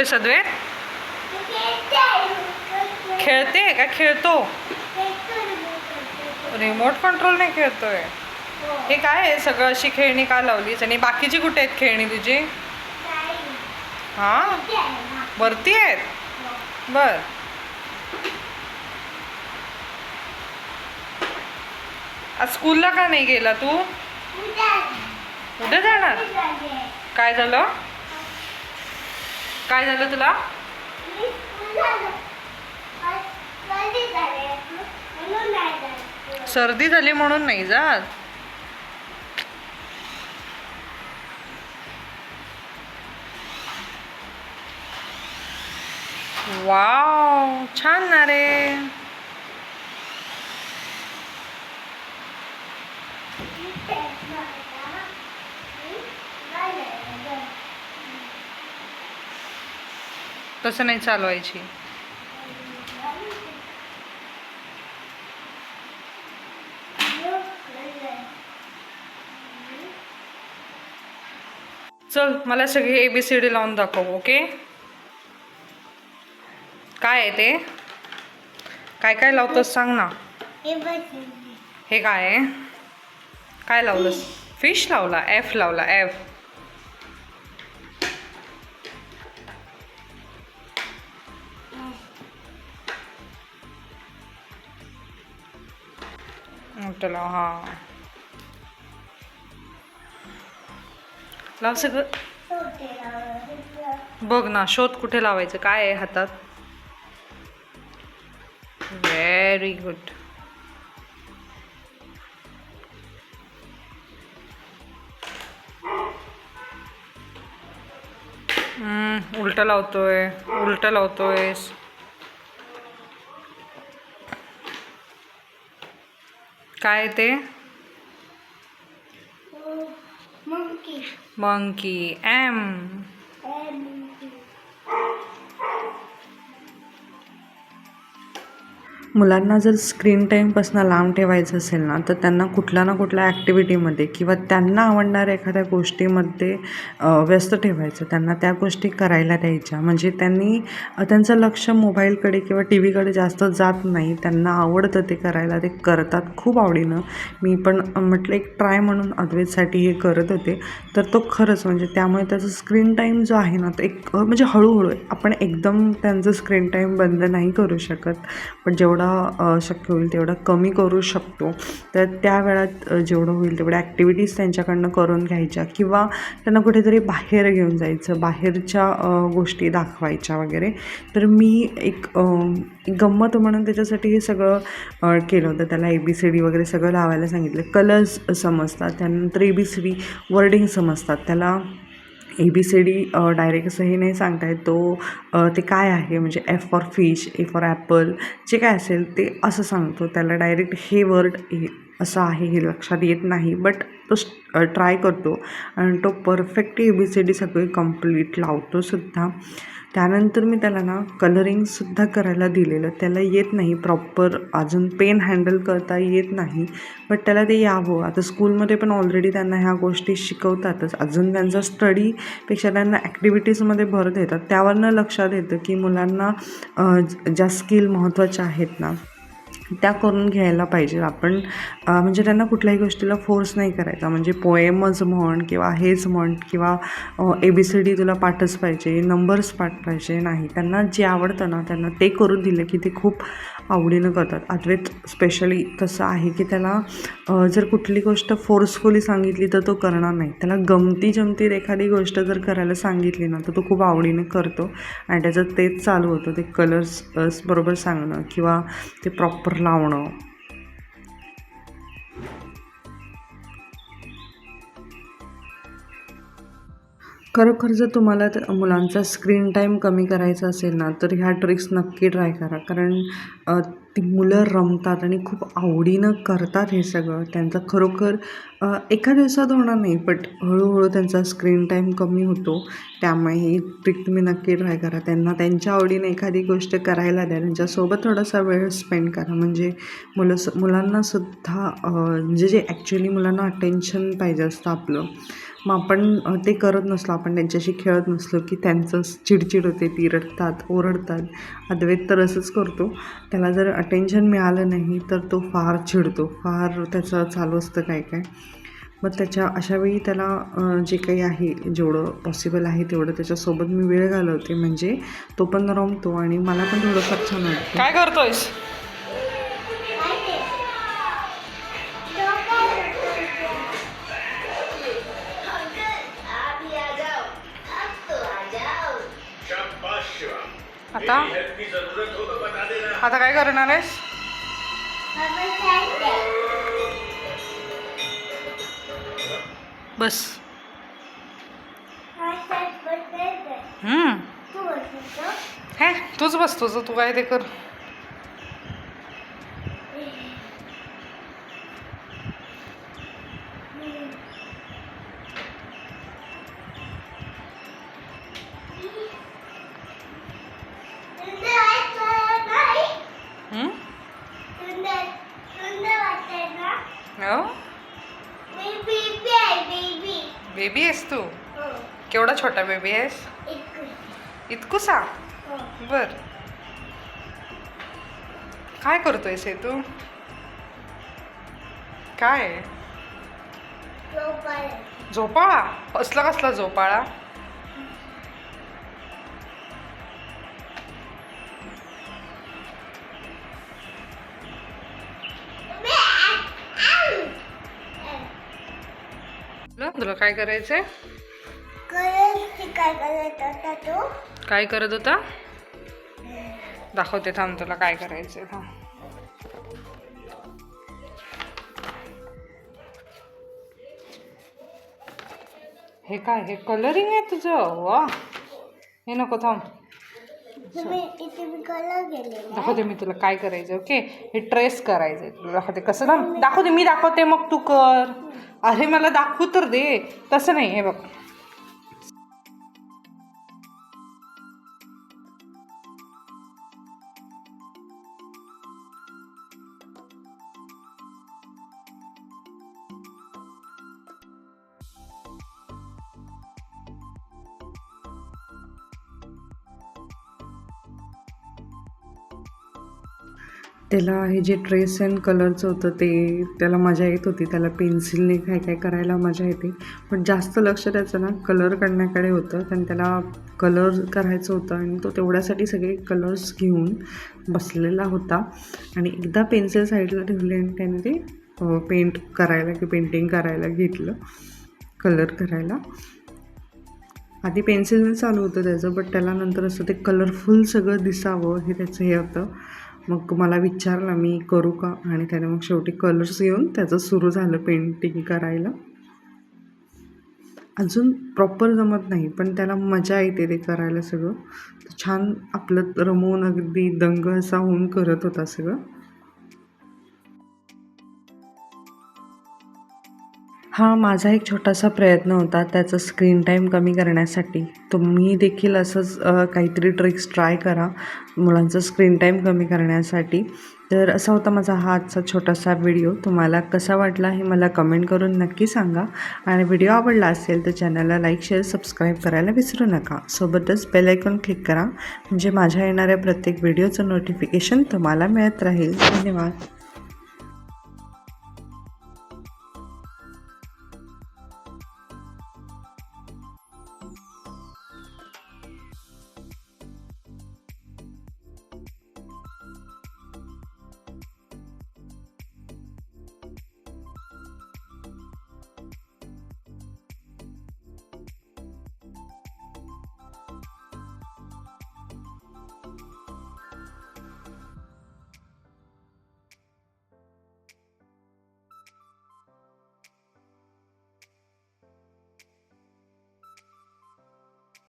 करतोय सदवे खेळते का खेळतो? रिमोट कंट्रोल नाही खेळतोय. हे काय आहे सगळं? अशी खेळणी का लावलीस? आणि बाकीची कुठे आहेत खेळणी तुझी? हा? वरती आहेत? बर. आज स्कूलला का नाही गेला तू? उद्या जाणार? काय झालं? काय झालं तुला? सर्दी झाली म्हणून नाही जात. वाव छान ना रे. तसं नाही चालवायची. चल मला सगळी ए बी सी डी लावून दाखव ओके? काय आहे ते? काय काय लावतोस सांग ना. हे काय आहे? काय लावलंस? फिश लावला एफ लावला एफ मोठं लाव हा. लाव सगळं. बघ ना शोध कुठे लावायचं काय आहे हातात? व्हेरी गुड उलट लावतोय उलट लावतोय काय ते? मंकी एम मुलांना जर स्क्रीन टाईमपासून लांब ठेवायचं असेल ना तर त्यांना कुठल्या ना कुठल्या ॲक्टिव्हिटीमध्ये किंवा त्यांना आवडणाऱ्या एखाद्या गोष्टीमध्ये व्यस्त ठेवायचं. त्यांना त्या गोष्टी करायला द्यायच्या. म्हणजे त्यांनी त्यांचं लक्ष मोबाईलकडे किंवा टी व्हीकडे जास्त जात नाही. त्यांना आवडतं ते करायला. ते करतात खूप आवडीनं. मी पण म्हटलं एक ट्राय म्हणून अद्वैतसाठी हे करत होते. तर तो खरंच म्हणजे त्यामुळे त्याचा स्क्रीन टाईम जो आहे ना तो एक म्हणजे हळूहळू आपण एकदम त्यांचं स्क्रीन टाईम बंद नाही करू शकत. पण जेवढं जेवढा शक्य होईल तेवढा कमी करू शकतो. तर त्या वेळात जेवढं होईल तेवढ्या ॲक्टिव्हिटीज त्यांच्याकडनं करून घ्यायच्या किंवा त्यांना कुठेतरी बाहेर घेऊन जायचं बाहेरच्या गोष्टी दाखवायच्या वगैरे. तर मी एक गंमत म्हणून त्याच्यासाठी हे सगळं केलं होतं. त्याला ए बी सी डी वगैरे सगळं लावायला सांगितलं. कलर्स समजतात त्यानंतर A B C D wording समजतात. त्याला A B C D direct असं हे नाही सांगता येत. तो ते काय आहे? म्हणजे F for fish A for apple जे काय असेल ते असं सांगतो. त्याला डायरेक्ट हे वर्ड हे असं आहे हे लक्षात येत नाही. बट तो ट्राय करतो. आणि तो perfect A B C D सगळी कंप्लीट लावतोसुद्धा त्यानंतर मी त्याला ना कलरिंगसुद्धा करायला दिलेलं. त्याला येत नाही. प्रॉपर अजून पेन हँडल करता येत नाही. बट त्याला ते यावं. आता स्कूलमध्ये पण ऑलरेडी त्यांना ह्या गोष्टी शिकवतातच. अजून त्यांचा स्टडीपेक्षा त्यांना ॲक्टिव्हिटीजमध्ये भर देतात. त्यावरनं लक्षात येतं की मुलांना ज्या स्किल महत्त्वाच्या आहेत ना त्या करून घ्यायला पाहिजे. आपण म्हणजे त्यांना कुठल्याही गोष्टीला फोर्स नाही करायचा. म्हणजे पोएमच म्हण किंवा हेच म्हण किंवा ए बी सी डी तुला पाठच पाहिजे नंबर्स पाठ पाहिजे नाही. त्यांना जे आवडतं ना त्यांना ते करून दिलं की ते खूप आवडीनं करतात. अद्वैत स्पेशली तसं आहे की त्याला जर कुठली गोष्ट फोर्सफुली सांगितली तर तो करणार नाही. त्याला गमती जमतीत एखादी गोष्ट जर करायला सांगितली ना तर तो खूप आवडीनं करतो. आणि त्याचं तेच चालू होतं. ते कलर्स बरोबर सांगणं किंवा ते प्रॉपर மாறலாம் ஆகணும் खरोखर जर तुम्हाला तर मुलांचा स्क्रीन टाईम कमी करायचा असेल ना तर ह्या ट्रिक्स नक्की ट्राय करा. कारण ती मुलं रमतात आणि खूप आवडीनं करतात हे सगळं. त्यांचा खरोखर एका दिवसात होणार नाही बट हळूहळू त्यांचा स्क्रीन टाईम कमी होतो. त्यामुळे ही ट्रिक तुम्ही नक्की ट्राय करा. त्यांना त्यांच्या आवडीने एखादी गोष्ट करायला द्या. त्यांच्यासोबत थोडासा वेळ स्पेंड करा. म्हणजे मुलं मुलांनासुद्धा म्हणजे जे ॲक्च्युली मुलांना अटेन्शन पाहिजे असतं आपलं मग आपण ते करत नसलो आपण त्यांच्याशी खेळत नसलो की त्यांचं चिडचिड होते ती रडतात ओरडतात. अद्वैत तर असंच करतो. त्याला जर अटेन्शन मिळालं नाही तर तो फार चिडतो. फार त्याचं चालू असतं काय काय. मग त्याच्या अशावेळी त्याला जे काही आहे जेवढं पॉसिबल आहे तेवढं त्याच्यासोबत मी वेळ घालवते. म्हणजे तो पण रमतो आणि मला पण थोडंफार छान वाटतं. काय करतोयस? आता? आता काय करणार आहेस? बस. हम्म. हे तूच बस तुझं तू काय ते कर. बेबी आहेस तू? केवढा छोटा बेबी आहेस? इतकुसा? बर. काय करतोयस हे तू? काय? झोपाळा? असला कसला झोपाळा? तुला काय करायचंय? काय करत होता तो? काय करत होता? दाखवते थांब तुला काय करायचंय थांब. हे काय हे कलरिंग आहे तुझं? वा. हे नको थांब तुम्ही इथे मी कलर गेले दाखवते मी तुला काय करायचं ओके हे ट्रेस करायचं आहे तुला दाखवते. कसं थांब दाखवते मी दाखवते मग तू कर. अरे मला दाखवू तर दे. तसं नाही हे बघ. त्याला हे जे ट्रेस अँड कलरचं होतं ते त्याला मजा येत होती. त्याला पेन्सिलने काय काय करायला मजा येते. पण जास्त लक्ष त्याचं ना कलर करण्याकडे होतं. कारण त्याला कलर करायचं होतं आणि तो तेवढ्यासाठी सगळे कलर्स घेऊन बसलेला होता. आणि एकदा पेन्सिल साईडला ठेवले आणि त्याने ते पेंट करायला की पेंटिंग करायला घेतलं. कलर करायला. आधी पेन्सिलने चालू होतं त्याचं बट त्याला नंतर असं ते कलरफुल सगळं दिसावं हे त्याचं हे होतं. मग मला विचारलं मी करू का? आणि त्याने मग शेवटी कलर्स घेऊन त्याचं सुरू झालं पेंटिंग करायला. अजून प्रॉपर जमत नाही पण त्याला मजा येते ते करायला सगळं. छान आपलं रमवून अगदी दंग असा होऊन करत होता सगळं. हा माझा एक छोटासा प्रयत्न होता त्याचा स्क्रीन टाईम कमी करण्यासाठी. तुम्ही देखील असंच काहीतरी ट्रिक्स ट्राय करा मुलांचा स्क्रीन टाईम कमी करण्यासाठी. तर असा होता माझा हा आजचा छोटासा व्हिडिओ तुम्हाला कसा वाटला हे मला कमेंट करून नक्की सांगा. आणि व्हिडिओ आवडला असेल तर चॅनलला लाईक शेअर सबस्क्राईब करायला विसरू नका. सोबतच बेल आयकॉन क्लिक करा. म्हणजे माझ्या येणाऱ्या प्रत्येक व्हिडिओचं नोटिफिकेशन तुम्हाला मिळत राहील. धन्यवाद.